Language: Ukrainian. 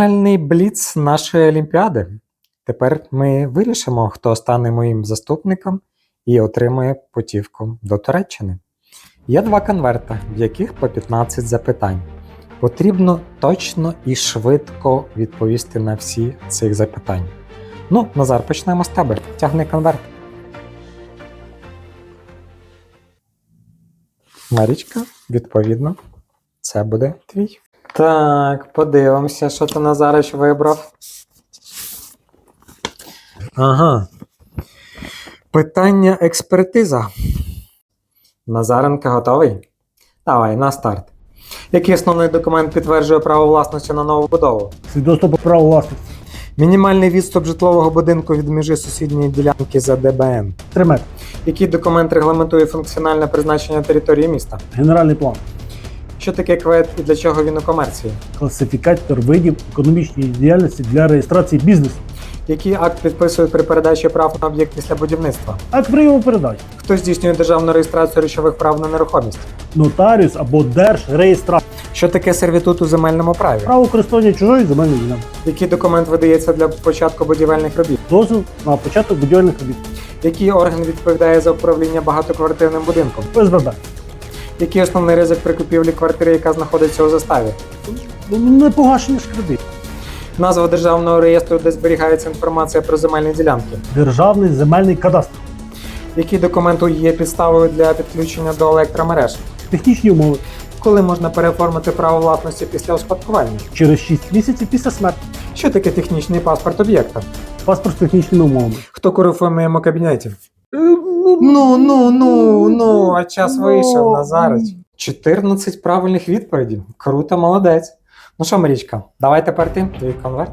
Фінальний бліц нашої олімпіади. Тепер ми вирішимо, хто стане моїм заступником і отримує путівку до Туреччини. Є два конверта, в яких по 15 запитань. Потрібно точно і швидко відповісти на всі цих запитань. Ну, Назар, почнемо з тебе. Тягни конверт. Марічка, відповідно, це буде твій. Так, подивимося, що ти Назарич вибрав. Ага. Питання експертиза. Назаренко готовий? Давай, на старт. Який основний документ підтверджує право власності на нову будову? Свідоцтво про право власності. Мінімальний відступ житлового будинку від межі сусідньої ділянки за ДБН. 3 метри. Який документ регламентує функціональне призначення території міста? Генеральний план. Що таке квет і для чого він у комерції? Класифікатор видів економічної діяльності для реєстрації бізнесу. Який акт підписують при передачі прав на об'єкт після будівництва? Акт прийому передач. Хто здійснює державну реєстрацію речових прав на нерухомість? Нотаріус або держреєстратор. Що таке сервітут у земельному праві? Право користування чужої земельної ділянки. Який документ видається для початку будівельних робіт? Дозвіл на початок будівельних робіт. Який орган відповідає за управління багатоквартирним будинком? ОСББ. Який основний ризик при купівлі квартири, яка знаходиться у заставі? Ну, Не погашення ж кредиту. Назва державного реєстру, де зберігається інформація про земельні ділянки. Державний земельний кадастр. Який документ є підставою для підключення до електромереж? Технічні умови. Коли можна переоформити право власності після успадкування? Через 6 місяців після смерті. Що таке технічний паспорт об'єкта? Паспорт з технічними умовами. Хто моєму кабінеті? Ну, ну, ну, ну, а час вийшов, Назарич. 14 правильних відповідей. Круто, молодець. Ну що, Марічка, давай тепер ти, твій конверт.